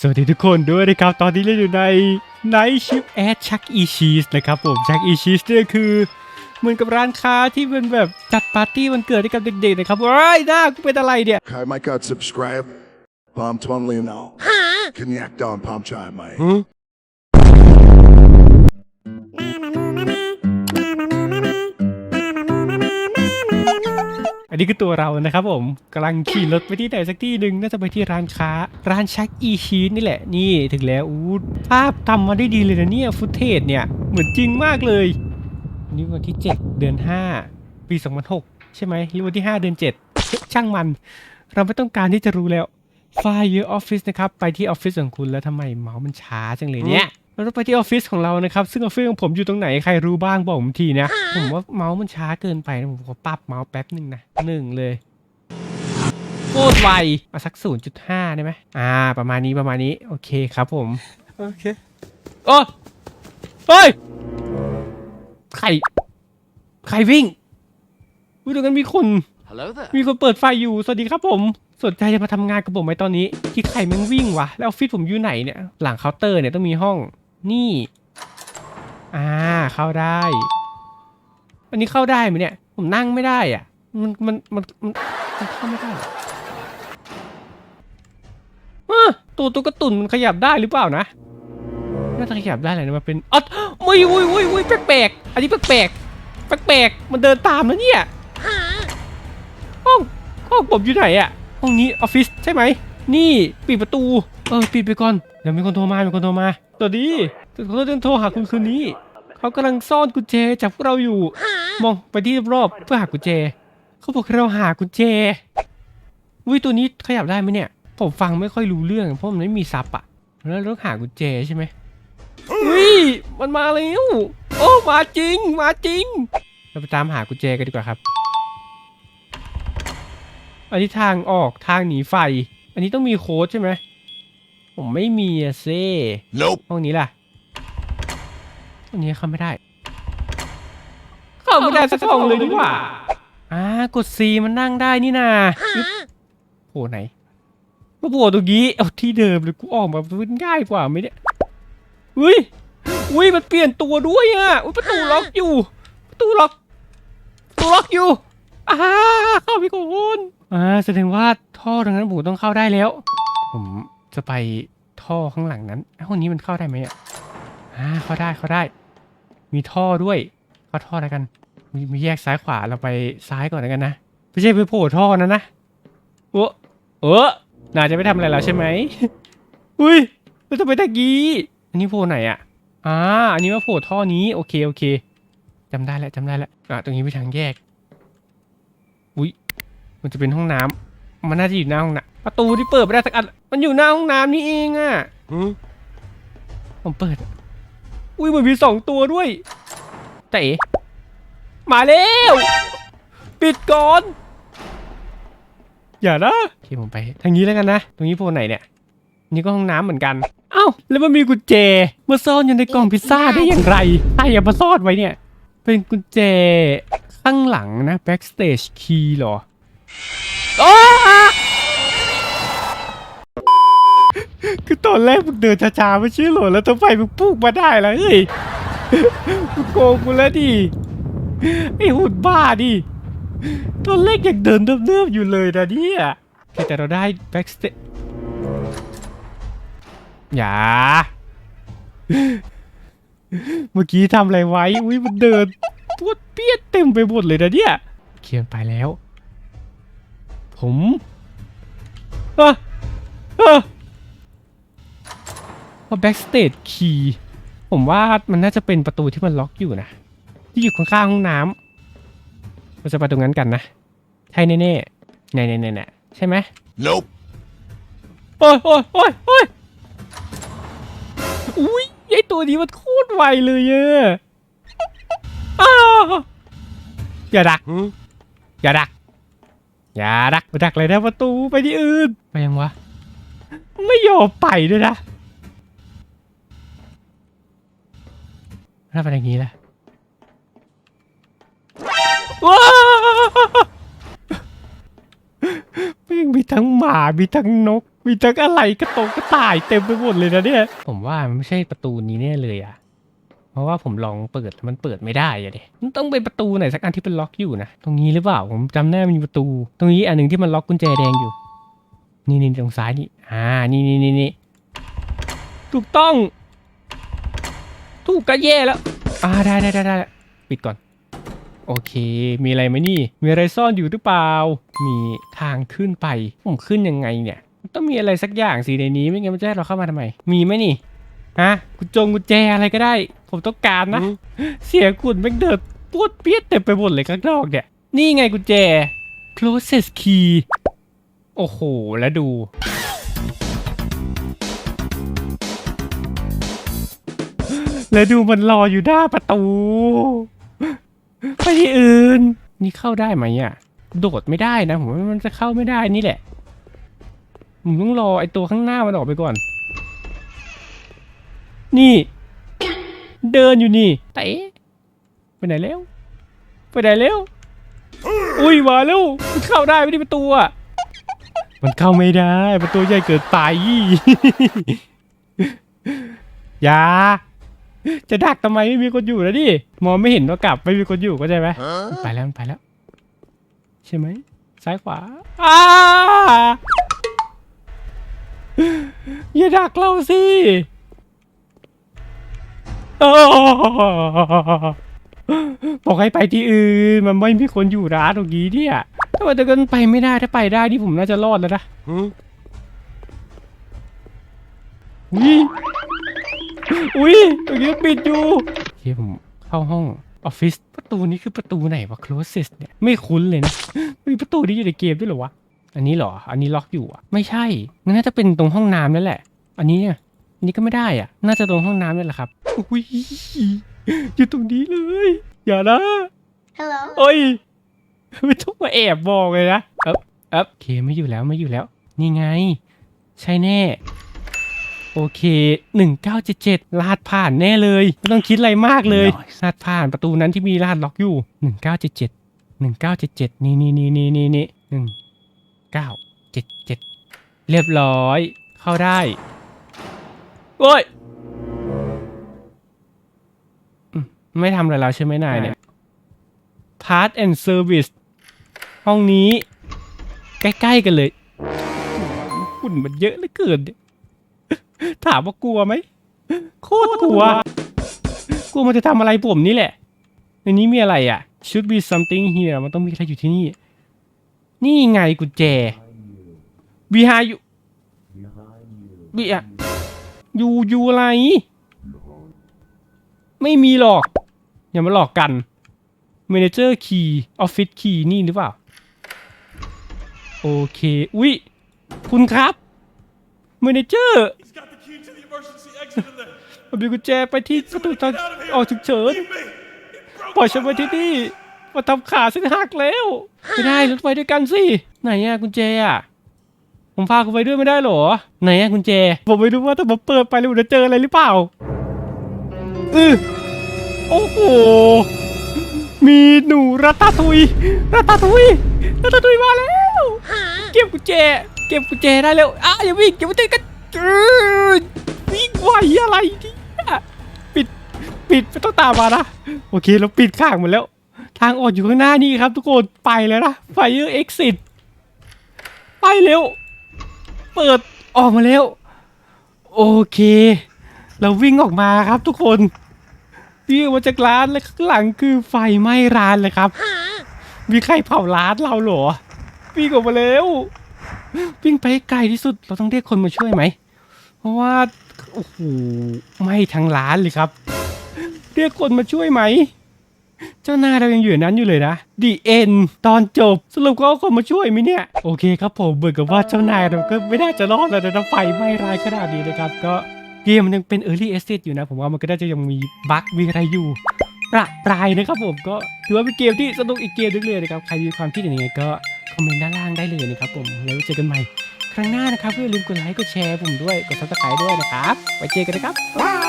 สวัสดีทุกคนด้วยนะครับ ตอนนี้เราอยู่ใน Night Ship at Chuck E. Cheese นะครับผม Chuck E. Cheese เนี่ยคือเหมือนกับร้านค้าที่เป็นแบบจัดปาร์ตี้วันเกิดให้กับเด็กๆนะครับว้ายหน้ากูเป็นอะไรเนี่ย Kai my god subscribe. Palm totally now. Connect on palm chime, mate. อั นนี้คือตัวเรานะครับผมกำลังขี่รถไปที่ไหนสักที่หนึ่งน่าจะไปที่ร้านค้า ร้านชักอีชีสนี่แหละนี่ถึงแล้วอู้ภาพทำมาได้ดีเลยนะเนี่ยฟุตเทจเนี่ยเหมือนจริงมากเลยนนี่วันที่ 7 เดือน 5 ปี2006 ใช่ไหมหรือวันที่ 5 เดือน 7 ช่างมัน เราไม่ต้องการที่จะรู้แล้วไฟล์เยอะออฟฟิศนะครับ ไปที่ออฟฟิศของคุณแล้วทำไมเมาส์มันช้าจังเลยเนี่ย เราต้องไปที่ออฟฟิศของเรานะครับ ซึ่งออฟฟิศของผมอยู่ตรงไหนใครรู้บ้างบอกผมทีนะ ผมว่าเมาส์มันช้าเกินไปนะผมขอปรับเมาส์แป๊บหนึ่งนะหนึ่งเลยโคตรไวเอาสัก 0.5 ได้ไหมอ่า ประมาณนี้ประมาณนี้ โอเคครับผม โอเค โอ้เฮ้ยใคร ใครวิ่งอุ้ยตรงนั้นมีคน Hello there. มีคนเปิดไฟอยู่ สวัสดีครับผม สนใจจะมาทำงานกับผมไหมตอนนี้ ที่ใครแม่งวิ่งวะ แล้วออฟฟิศผมอยู่ไหนเนี่ย หลังเคาน์เตอร์เนี่ยต้องมีห้อง นี่ อ่า เข้าได้ อันนี้เข้าได้ไหมเนี่ย ผมนั่งไม่ได้อะ มัน มัน มัน มันมันเข้าไม่ได้ออะตัวตัวกระตุนมันขยับได้หรือเปล่านะ น่าจะขยับได้แหละนะมันเป็นอ๋อมุยมุยมุยมุยแปลกๆ อันนี้แปลกๆ แปลกๆ มันเดินตามแล้วเนี่ยห้องห้องผมอยู่ไหนอะห้องนี้ออฟฟิศใช่ไหม นี่ปิดประตู เออปิดไปก่อน เดี๋ยวมีคนโทรมา มีคนโทรมา สวัสดีเขาจะโทรหาคุณคืนนี้ เขากำลังซ่อนกุญแจจากพวกเราอยู่ มองไปที่รอบเพื่อหากุญแจ เขาบอกให้เราหากุญแจวิตัวนี้ขยับได้ไหมเนี่ย ผมฟังไม่ค่อยรู้เรื่องเพราะมันไม่มีซับอะแล้วเราต้องหากุญแจใช่ไหมวิมันมาแล้วโอ้มาจริงมาจริง เราไปตามหากุญแจกันดีกว่าครับ อันนี้ทางออกทางหนีไฟ อันนี้ต้องมีโค้ดใช่ไหม ผมไม่มีอะเซ่ Nope. ห้องนี้ล่ะห้องนี้เข้าไม่ได้ เข้าไม่ได้สักห้องเลยดีกว่าอ่ากด C มันนั่งได้นี่นาอึ๊บโผล่ไหนมาโผล่ตรงนี้เอาที่เดิมเลยกูออกมามันง่ายกว่าไหมเนี่ยอุ้ยอุ้ยมันเปลี่ยนตัวด้วยอะอุ้ยประตูล็อกอยู่ ประตูล็อกประตูล็อกอยู่อ่าเข้าไปก่อนอ่าแสดงว่าท่อตรงนั้นผมต้องเข้าได้แล้ว ผม จะไปท่อข้างหลังนั้นห้องนี้มันเข้าได้ไหมอะอ่าเข้าได้เข้าได้ มีท่อด้วยเข้าท่อแล้วกัน มีมีแยกซ้ายขวาเราไปซ้ายก่อนแล้วกันนะไม่ใช่ไปโผล่ท่อนั้นนะโอ้เออน่าจะไม่ทำอะไรแล้วใช่ไหมอุ้ยแล้วทำไมตะกี้อันนี้โผล่ไหนอะอ่าอันนี้ว่าโผล่ท่อนี้โอเคโอเคจำได้แล้วจำได้แล้วอะตรงนี้เป็นทางแยกอุ้ยมันจะเป็นห้องน้ำมันน่าจะอยู่หน้าห้องน้ำ ประตูที่เปิดไม่ได้สักอัน มันอยู่หน้าห้องน้ำนี่เองอะผมเปิด อุ้ยมันมีสองตัวด้วยแต่เอ๋มาแล้ว ปิดก่อน อย่านะโอเคผมไป ทางนี้แล้วกันนะ ตรงนี้โพลไหนเนี่ย นี่ก็ห้องน้ำเหมือนกัน เอ้า แล้วมันมีกุญแจมาซ่อนอยู่ในกล่องพิซซ่าได้อย่างไรใครเอามาซ่อนไว้เนี่ย เป็นกุญแจข้างหลังนะ backstage key เหรอโอ้ คือตอนแรกมึงเดินช้าๆไม่ใช่หรอแล้วทำไมมึงพุ่งมาได้ล่ะเฮ้ยมึงโกงกูแล้วดิไอหุ่นบ้าดิตอนแรกยังเดินเนิบๆอยู่เลยนะเนี่ยโอเคแต่เราได้ backstage อย่า เมื่อกี้ทำอะไรไว้ อุ้ยมันเดินปวดเปียดเต็มไปหมดเลยนะเนี่ยเขียนไปแล้ว ผมเอะเอะ ว่า backstage key ผมว่ามันน่าจะเป็นประตูที่มันล็อกอยู่นะ ที่อยู่ข้างๆห้องน้ำเราจะไปตรงนั้นกันนะ ใช่แน่ๆแน่ๆๆๆใช่ไหม Nope. โอ้ยโอ้ยโอ้ยโอ้ยอุ้ยไอตัวนี้มันโคตรไวเลยอะอ้าวอย่าดัก อย่าดัก อย่าดักไปดักเลยนะประตูไปที่อื่น ไปยังวะ ไม่ยอมไปด้วยนะ ถ้าไปอย่างนี้ล่ะว้าวเป็นงมีทั้งหมา มีทั้งนก มีทั้งอะไรกระตงกระต่ายเต็มไปหมดเลยนะเนี่ย ผมว่ามันไม่ใช่ประตูนี้แน่เลยอะเพราะว่าผมลองเปิดแล้วมันเปิดไม่ได้อะเดมันต้องเป็นประตูไหนสักอันที่เป็นล็อกอยู่นะ ตรงนี้หรือเปล่า ผมจำได้มันมีประตู ตรงนี้อันหนึ่งที่มันล็อกกุญแจแดงอยู่ นี่นี่ตรงซ้ายนี่ อ่า นี่นี่นี่นี่ถูกต้องถู กก็แย่แล้ว อ่าได้ได้ได้ได้ปิดก่อน โอเค มีอะไรไหมนี่ มีอะไรซ่อนอยู่หรือเปล่า มีทางขึ้นไป ผมขึ้นยังไงเนี่ยมันต้องมีอะไรสักอย่างสิในนี้ไม่งั้นมันจะให้เราเข้ามาทำไม มีไหมนี่ ฮะกุญจงกุญแจอะไรก็ได้ ผมต้องการนะ เสียงกุญแม่งเดินปวดเปียดเต็มไปหมดเลยข้างนอกเนี่ย นี่ไงกุญแจ closest key โอ้โห แล้วดู แล้วดูมันรออยู่หน้าประตู ไปที่อื่น นี่เข้าได้ไหมอะ โดดไม่ได้นะผมว่ามันจะเข้าไม่ได้นี่แหละผมต้องรอไอตัวข้างหน้ามันออกไปก่อน นี่ เดินอยู่นี่เตะไปไหนแล้ว ไปไหนแล้วอุ้ยมาแล้วมันเข้าได้ไม่ได้ประตูอะมันเข้าไม่ได้ประตูใหญ่เกินไปอย่า จะดักทำไมไม่มีคนอยู่แล้วดิมองไม่เห็นว่ากลับไม่มีคนอยู่ก็ใช่ไหมมันไปแล้วมันไปแล้ว ใช่ไหมซ้ายขวาอ้าอย่าดักเราสิโอ้บอกให้ไปที่อื่นมันไม่มีคนอยู่ร้านตรงนี้เนี่ยถ้าว่าแต่กันไปไม่ได้ถ้าไปได้นี่ผมน่าจะรอดแล้วนะอุ้ย อุ้ยตรงนี้ปิดอยู่เฮ้ยผมเข้าห้องออฟฟิศประตูนี้คือประตูไหนวะ closest เนี่ยไม่คุ้นเลยนะมีประตูนี้อยู่ในเกมด้วยเหรอวะอันนี้เหรอ อันนี้ล็อกอยู่อะ ไม่ใช่มันน่าจะเป็นตรงห้องน้ำนั่นแหละ อันนี้เนี่ยอันนี้ก็ไม่ได้อะ น่าจะตรงห้องน้ำนี่แหละครับอุ้ยอยู่ตรงนี้เลย อย่านะ Hello. โอ้ยไม่ต้องมาแอบบอกเลยนะเอ๊บเอ๊บโอเคไม่อยู่แล้วไม่อยู่แล้ว นี่ไง ใช่แน่ โอเคหนึ่งเก้าเจ็ดเจ็ดลาดผ่านแน่เลย ไม่ต้องคิดอะไรมากเลย Nice ลาดผ่านประตูนั้นที่มีรหัสล็อกอยู่หนึ่งเก้าเจ็ดเจ็ดหนึ่งเก้าเจ็ดเจ็ดนี่นี่นี่นี่นี่นี่หนึ่งเก้าเจ็ดเจ็ดเรียบร้อย เข้าได้โอ้ยอืมไม่ทำอะไรแล้วใช่ไหมนายเนี่ย Part and Service ห้องนี้ ใกล้ ๆ กันเลยฝุ่นมันเยอะเหลือเกินเนี่ย ถามว่ากลัวไหมโคตรกลัว กลัวมันจะทำอะไรผมนี่แหละ ในนี้มีอะไรอะ should be something here มันต้องมีอะไรอยู่ที่นี่ นี่ไงกุญแจ behind you บีอะยูยูอะไร ไม่มีหรอก อย่ามาหลอกกัน Manager Key Office Key นี่หรือเปล่า โอเค อุ๊ย คุณครับ Manager He's got the key to the emergency exit in there. ผมมีกุญแจไปที่ประตูทาง Get out of here. ออกฉุกเฉิน Leave me. He broke ปล่อยฉัน my ไว้ที่ leg. นี่มาทำขาฉันหักแล้วไม่ได้รถไฟด้วยกันสิไหนอะกุญแจอะผมพาคุณไปด้วยไม่ได้เหรอ ไหนอะกุญแจ ผมไม่รู้ว่าถ้าผมเปิดไปแล้วผมจะเจออะไรหรือเปล่าอือโอ้โหมีหนูรัตาทุยรัตาทุยรัตาทุยมาแล้ว เก็บกุญแจ เก็บกุญแจได้แล้วอะอย่าวิ่งอย่าวิ่งกันอื้อวิ่งไหวอะไรเนี่ยปิดปิดไม่ต้องตามมานะโอเคเราปิดข้างหมดแล้ว ทางออกอยู่ข้างหน้านี่ครับ ทุกคนไปแล้วนะ Fire Exit ไปเร็ว เปิดออกมาแล้ว โอเค เราวิ่งออกมาครับทุกคนวิ่งออกมาจากร้านแล้วข้างหลังคือไฟไหม้ร้านเลยครับ มีใครเผาร้านเราเหรอวิ่งออกมาแล้ว วิ่งไปให้ไกลที่สุด เราต้องเรียกคนมาช่วยไหม เพราะว่า โอ้โห ไม้ทั้งร้านเลยครับ เรียกคนมาช่วยไหม เจ้านายเรายังอยู่นั้นอยู่เลยนะดีเอ็นตอนจบ สรุปก็เอาคนมาช่วยไหมเนี่ย โอเคครับผมเบิกกับว่าเจ้านายเราก็ไม่น่าจะรอดแล้วนะไฟไหม้ร้ายขนาดนี้นะครับ ก็เกมมันยังเป็น Early Access อยู่นะ ผมว่ามันก็น่าจะยังมีบั๊กมีอะไรอยู่ประปรายนะครับผมก็ถือว่าเป็นเกมที่สนุกอีกเกมหนึงเลยนะครับ ใครมีความคิดเห็นยังไงก็ คอมเมนต์ด้านล่างได้เลยนะครับผมแล้วเจอกันใหม่ ครั้งหน้านะครับอย่าลืมกดไลค์กดแชร์ผมด้วยกดซับสไครต์ด้วยนะครับไว้เจอกันนะครับบ๊าย